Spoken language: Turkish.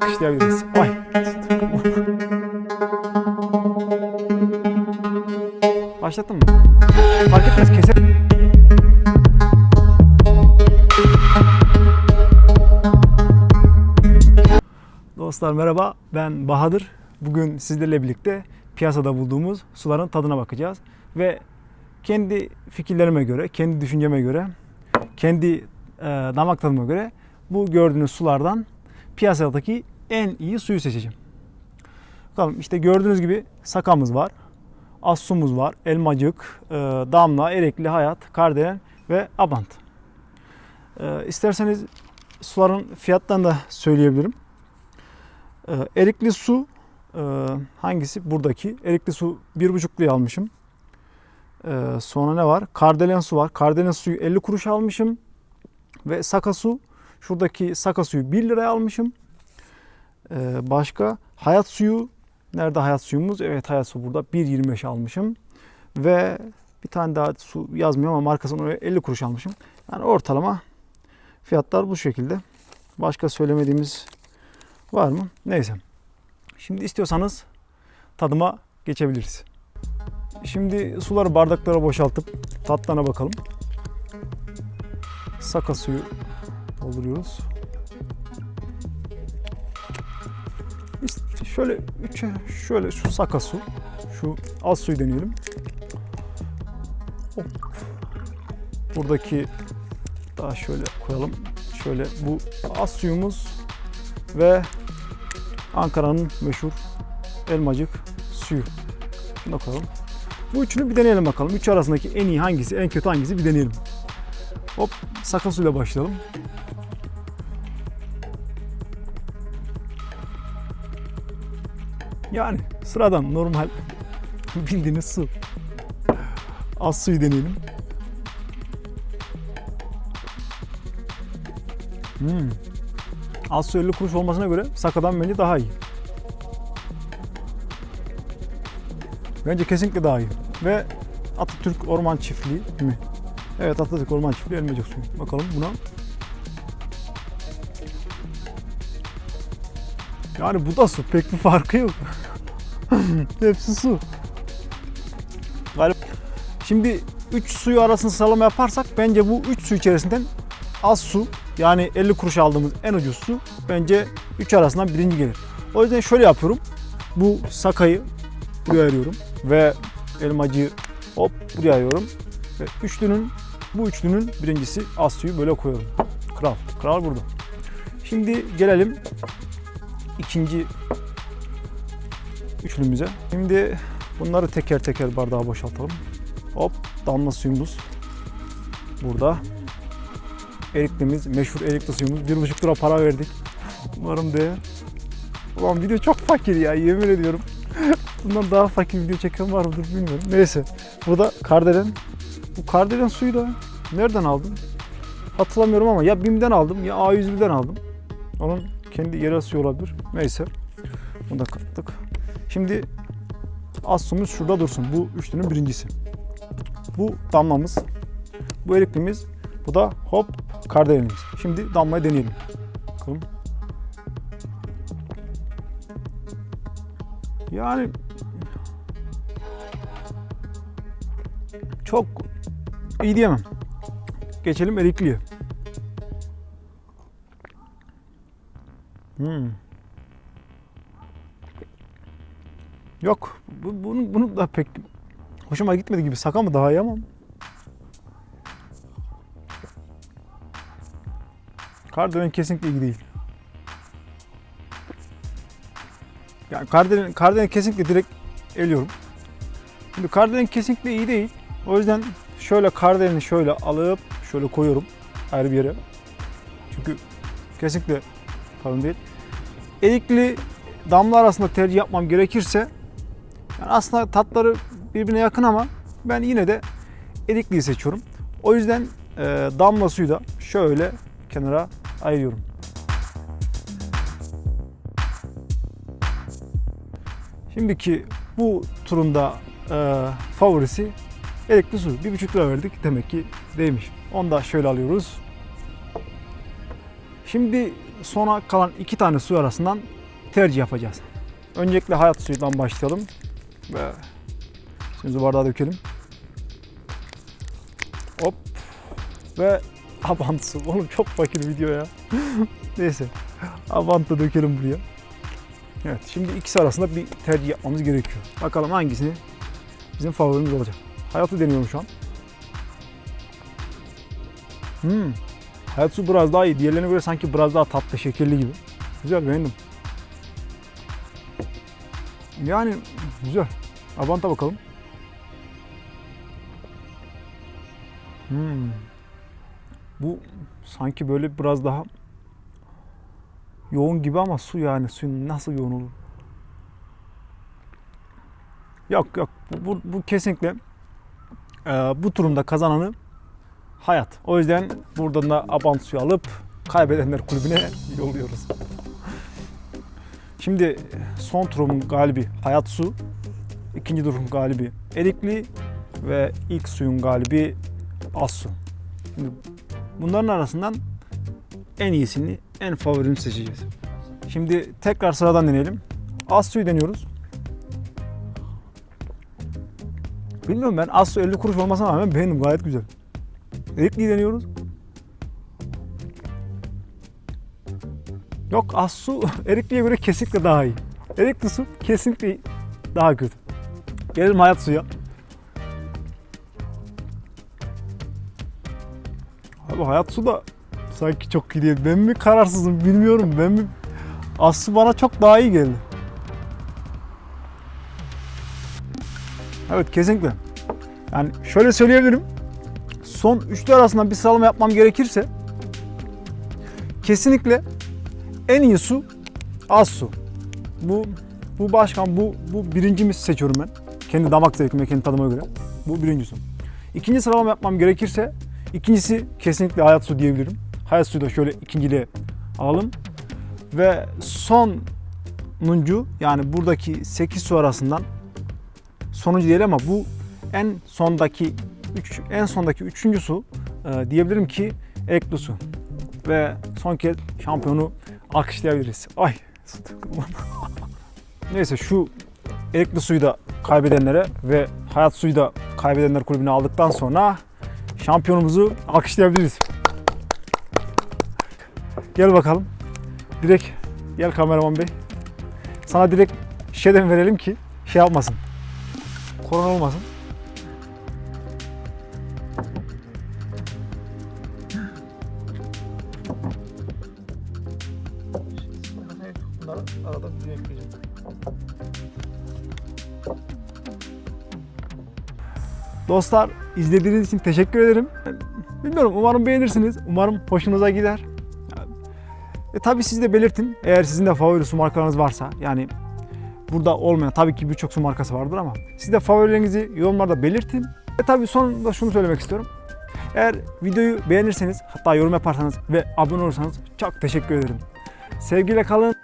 Başlayabiliriz. Ay. Başlattın mı? Fark etmez keser. Dostlar merhaba ben Bahadır. Bugün sizlerle birlikte piyasada bulduğumuz suların tadına bakacağız. Ve kendi fikirlerime göre, kendi düşünceme göre, kendi e, damak tadıma göre bu gördüğünüz sulardan piyasadaki en iyi suyu seçeceğim. Bakalım işte gördüğünüz gibi sakamız var. Assumuz var, elmacık, e, damla, erekli, hayat, kardelen ve abant. E, isterseniz suların fiyatlarını da söyleyebilirim. E, erikli su e, hangisi? Buradaki. Erikli su 1,5 liraya almışım. E, sonra ne var? Kardelen su var. Kardelen suyu 50 kuruş almışım. Ve saka su. Şuradaki saka suyu 1 liraya almışım. E, başka hayat suyu. Nerede hayat suyumuz? Evet hayat su burada. 1.25 almışım. Ve bir tane daha su yazmıyor ama markasını oraya 50 kuruş almışım. Yani ortalama fiyatlar bu şekilde. Başka söylemediğimiz var mı? Neyse. Şimdi istiyorsanız tadıma geçebiliriz. Şimdi suları bardaklara boşaltıp tatlarına bakalım. Saka suyu dolduruyoruz. Şöyle üçe şöyle şu saka su, şu az suyu deneyelim. Hop. Buradaki daha şöyle koyalım. Şöyle bu az suyumuz ve Ankara'nın meşhur elmacık suyu. Şunu da koyalım. Bu üçünü bir deneyelim bakalım. Üç arasındaki en iyi hangisi, en kötü hangisi bir deneyelim. Hop, sakın suyla başlayalım. Yani sıradan normal bildiğiniz su. Az suyu deneyelim. Hmm. Az su 50 kuruş olmasına göre Saka'dan bence daha iyi. Bence kesinlikle daha iyi. Ve Atatürk Orman Çiftliği mi? Evet Atatürk Orman Çiftliği elmacık suyu. Bakalım buna. Yani bu da su. Pek bir farkı yok. Hepsi su. Galiba. Şimdi 3 suyu arasında sıralama yaparsak bence bu 3 su içerisinden az su yani 50 kuruş aldığımız en ucuz su bence 3 arasından birinci gelir. O yüzden şöyle yapıyorum. Bu sakayı buraya ayırıyorum ve elmacıyı hop buraya ayırıyorum. Ve üçlünün bu üçlünün birincisi az suyu böyle koyuyorum. Kral. Kral burada. Şimdi gelelim ikinci üçlümüze. Şimdi bunları teker teker bardağa boşaltalım. Hop damla suyumuz burada. Eriklimiz, meşhur erikli suyumuz. Bir buçuk lira para verdik. Umarım değer. Ulan video çok fakir ya yemin ediyorum. Bundan daha fakir video çeken var mıdır bilmiyorum. Neyse. Bu da kardelen. Bu kardelen suyu da nereden aldım? Hatırlamıyorum ama ya BİM'den aldım ya A101'den aldım. Onun kendi yerel suyu olabilir. Neyse. Bunu da kattık. Şimdi az suyumuz şurada dursun. Bu üçlünün birincisi. Bu damlamız. Bu eriklimiz. Bu da hop kardelenimiz. Şimdi damlayı deneyelim. Bakalım. Yani çok iyi diyemem. Geçelim erikliye. Hmm. Yok. Bu, bunu, bunu da pek hoşuma gitmedi gibi. Saka mı daha iyi ama. Kardelen kesinlikle iyi değil. Yani Kardelen, Kardelen kesinlikle direkt eliyorum. Şimdi Kardelen kesinlikle iyi değil. O yüzden şöyle Kardelen'i şöyle alıp şöyle koyuyorum ayrı bir yere. Çünkü kesinlikle kalın değil. Erikli damla arasında tercih yapmam gerekirse yani aslında tatları birbirine yakın ama ben yine de erikliyi seçiyorum. O yüzden e, damla suyu da şöyle kenara ayırıyorum. Şimdiki bu turunda e, favorisi Elektrikli su 1,5 lira verdik. Demek ki değmiş. Onu da şöyle alıyoruz. Şimdi sona kalan iki tane su arasından tercih yapacağız. Öncelikle hayat suyundan başlayalım. Ve suyumuzu bardağa dökelim. Hop. Ve Avant su. Oğlum çok fakir video ya. Neyse. Avant da dökelim buraya. Evet şimdi ikisi arasında bir tercih yapmamız gerekiyor. Bakalım hangisini bizim favorimiz olacak. Hayatı deniyorum şu an. Hmm. Hayat su biraz daha iyi. Diğerlerine göre sanki biraz daha tatlı, şekerli gibi. Güzel beğendim. Yani güzel. Avant'a bakalım. Hmm. Bu sanki böyle biraz daha yoğun gibi ama su yani suyun nasıl yoğun olur? Yok yok bu, bu, bu kesinlikle bu turumda kazananı hayat. O yüzden buradan da Abant suyu alıp kaybedenler kulübüne yolluyoruz. Şimdi son turumun galibi Hayat Su, ikinci turumun galibi Erikli ve ilk suyun galibi Az Su. Şimdi bunların arasından en iyisini, en favorimi seçeceğiz. Şimdi tekrar sıradan deneyelim. Az suyu deniyoruz. Bilmiyorum ben az su 50 kuruş olmasına rağmen beğendim gayet güzel. Erikli'yi deniyoruz. Yok az su Erikli'ye göre kesinlikle daha iyi. Erikli su kesinlikle daha kötü. Gelelim hayat suya. Abi hayat su da sanki çok iyi değil. Ben mi kararsızım bilmiyorum. Ben mi... Az su bana çok daha iyi geldi. Evet kesinlikle. Yani şöyle söyleyebilirim. Son üçlü arasında bir sıralama yapmam gerekirse kesinlikle en iyi su az su. Bu bu başkan bu bu birincimiz seçiyorum ben. Kendi damak zevkime, kendi tadıma göre. Bu birinci su. İkinci sıralama yapmam gerekirse ikincisi kesinlikle hayat su diyebilirim. Hayat suyu da şöyle ikinciliğe alalım. Ve sonuncu yani buradaki 8 su arasından sonuncu değil ama bu en sondaki üç, en sondaki üçüncü su e, diyebilirim ki Eklu su. Ve son kez şampiyonu alkışlayabiliriz. Ay. Neyse şu Eklu suyu da kaybedenlere ve Hayat suyu da kaybedenler kulübüne aldıktan sonra şampiyonumuzu alkışlayabiliriz. Gel bakalım. Direkt gel kameraman bey. Sana direkt şişeden verelim ki şey yapmasın. Korona olmasın. Arada bir ekleyeceğim. Dostlar izlediğiniz için teşekkür ederim. Bilmiyorum umarım beğenirsiniz. Umarım hoşunuza gider. E tabi siz de belirtin. Eğer sizin de favori su markalarınız varsa yani burada olmayan tabii ki birçok su markası vardır ama siz de favorilerinizi yorumlarda belirtin. E tabi sonunda şunu söylemek istiyorum. Eğer videoyu beğenirseniz hatta yorum yaparsanız ve abone olursanız çok teşekkür ederim. Sevgiyle kalın.